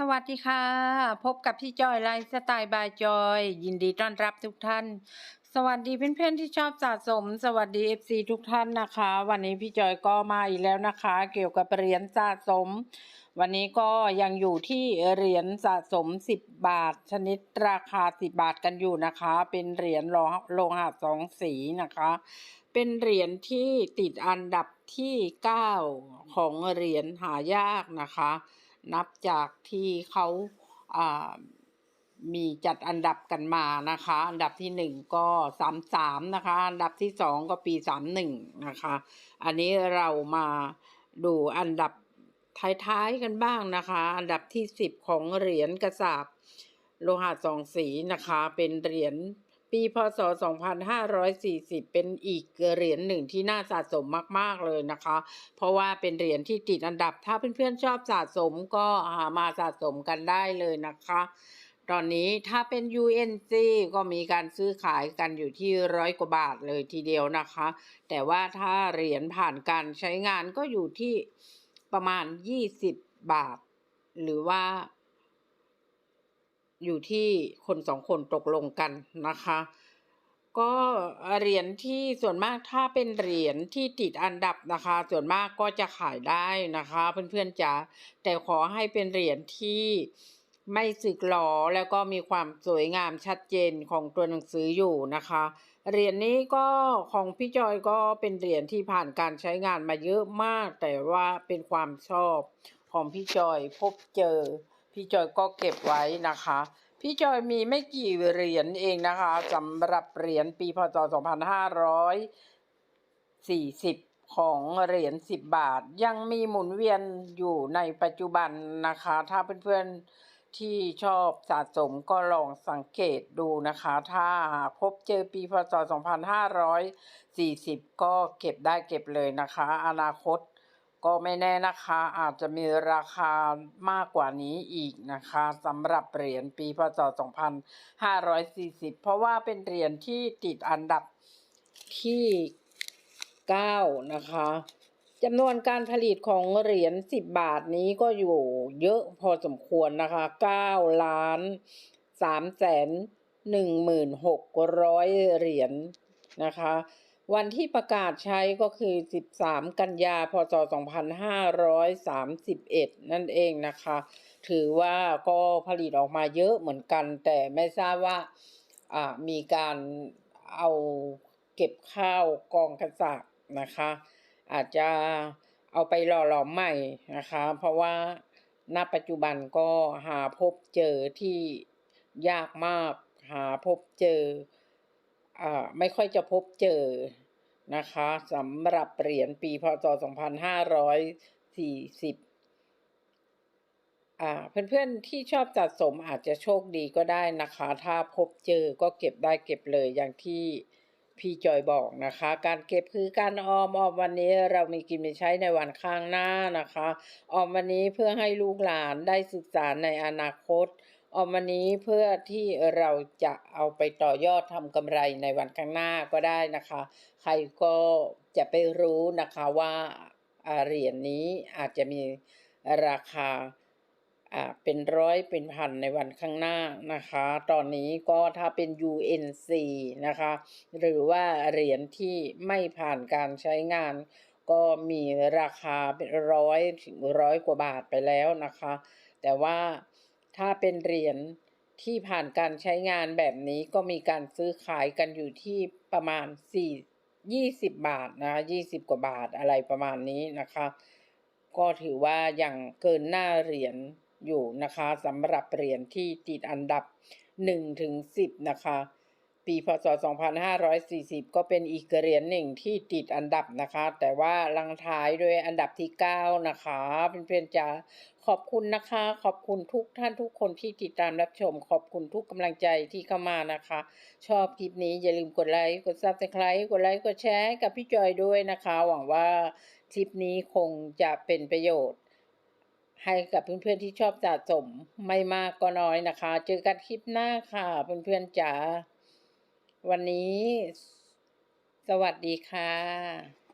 สวัสดีค่ะ พบกับพี่จอยไลฟ์สไตล์บายจอย ยินดีต้อนรับทุกท่าน สวัสดีเพื่อนๆที่ชอบสะสม สวัสดี FC ทุกท่านนะคะ วันนี้พี่จอยก็มาอีกแล้วนะคะ เกี่ยวกับเหรียญสะสม วันนี้ก็ยังอยู่ที่เหรียญสะสม 10 บาท ชนิดราคา 10 บาทกันอยู่นะคะ เป็นเหรียญโลหะสองสีนะคะ เป็นเหรียญที่ติดอันดับที่ 9 ของเหรียญหายากนะคะ นับจากที่เขามีจัดอันดับกันมานะคะ อันดับที่หนึ่งก็สามสามนะคะ อันดับที่สองก็ปีสามหนึ่งนะคะ อันนี้เรามาดูอันดับท้ายๆกันบ้างนะคะ อันดับที่สิบของเหรียญกระสาบโลหะสองสีนะคะ เป็นเหรียญ ปีพศ 2540 เป็นอีกเหรียญหนึ่งที่น่าสะสมมาก ๆ เลยนะคะ เพราะว่าเป็นเหรียญที่ติดอันดับ ถ้าเพื่อนๆชอบสะสมก็หามาสะสมกันได้เลยนะคะ ตอนนี้ถ้าเป็น UNC ก็มีการซื้อขายกันอยู่ที่ร้อยกว่าบาทเลยทีเดียวนะคะ แต่ว่าถ้าเหรียญผ่านการใช้งานก็อยู่ที่ประมาณ 20 บาท หรือว่า อยู่ที่คนสองคนตกลงกันนะคะ ก็เหรียญที่ส่วนมากถ้าเป็นเหรียญที่ติดอันดับนะคะ ส่วนมากก็จะขายได้นะคะ เพื่อนๆจ๋าแต่ขอให้เป็นเหรียญที่ไม่สึกหลอแล้วก็มีความสวยงามชัดเจนของตัวหนังสืออยู่นะคะ เหรียญนี้ก็ของพี่จอยก็เป็นเหรียญที่ผ่านการใช้งานมาเยอะมาก แต่ว่าเป็นความชอบของพี่จอยพบเจอ พี่จอยก็เก็บไว้นะคะ พี่จอยมีไม่กี่เหรียญเองนะคะสำหรับเหรียญปีพศ 2540 ของเหรียญ 10 บาท ยังมีหมุนเวียนอยู่ในปัจจุบันนะคะ ถ้าเพื่อนๆที่ชอบสะสมก็ลองสังเกตดูนะคะ ถ้าพบเจอปีพศ 2540 ก็เก็บได้เก็บเลยนะคะ อนาคต ก็ไม่แน่นะคะ อาจจะมีราคามากกว่านี้อีกนะคะสำหรับเหรียญปีพศ 2540 เพราะว่าเป็นเหรียญที่ติดอันดับที่ 9 นะคะจำนวนการผลิตของเหรียญ10 บาทนี้ก็อยู่เยอะพอสมควรนะคะ 9 ล้าน3แสน1 6 0 0 เหรียญนะคะ วันที่ประกาศใช้ก็คือ 13 กันยา พศ 2531 นั่นเองนะคะ ถือว่าก็ผลิตออกมาเยอะเหมือนกัน แต่ไม่ทราบว่ามีการเอาเก็บข้าวกองกระสับนะคะ อาจจะเอาไปหล่อหลอมใหม่นะคะ เพราะว่าณปัจจุบันก็หาพบเจอที่ยากมากหาพบเจอ ไม่ค่อยจะพบเจอนะคะสำหรับเหรียญปีพศ 2540อ่าเพื่อนๆที่ชอบสะสมอาจจะโชคดีก็ได้นะคะ ถ้าพบเจอก็เก็บได้เก็บเลยอย่างที่พี่จอยบอกนะคะ การเก็บคือการออมออมวันนี้เรามีกินมีใช้ในวันข้างหน้านะคะ ออมวันนี้เพื่อให้ลูกหลานได้ศึกษาในอนาคต ออมวันนี้เพื่อที่เราจะเอาไปต่อยอดทำกำไรในวันข้างหน้าก็ได้นะคะ ใครก็จะไปรู้นะคะว่าเหรียญนนี้อาจจะมีราคาเป็นร้อยเป็นพันในวันข้างหน้านะคะ ตอนนี้ก็ถ้าเป็น UNC นะคะ หรือว่าเหรียญที่ไม่ผ่านการใช้งาน ก็มีราคาเป็นร้อยถึงร้อยกว่าบาทไปแล้วนะคะ แต่ว่า ถ้าเป็นเหรียญที่ผ่านการใช้งานแบบนี้ก็มีการซื้อขายกันอยู่ที่ประมาณ4 20 บาทนะ20 กว่าบาทอะไรประมาณนี้นะคะ ก็ถือว่ายัางเกินหน้าเหรียญอยู่นะคะสำหรับเหรียญที่ติดอันดับ1ถึง10 นะคะ ปีพศ 2540 ก็เป็นอีกเหรียญหนึ่งที่ติดอันดับนะคะ แต่ว่าลังท้ายด้วยอันดับที่ 9 นะคะเพื่อนๆจะขอบคุณนะคะ ขอบคุณทุกท่านทุกคนที่ติดตามรับชม ขอบคุณทุกกำลังใจที่เข้ามานะคะ ชอบคลิปนี้อย่าลืมกดไลค์กดซับสไครต์กดไลค์กดแชร์กับพี่จอยด้วยนะคะ หวังว่าคลิปนี้คงจะเป็นประโยชน์ให้กับเพื่อนๆที่ชอบสะสมไม่มากก็น้อยนะคะ เจอกันคลิปหน้าค่ะเพื่อนๆจ๋า วันนี้ สวัสดีค่ะ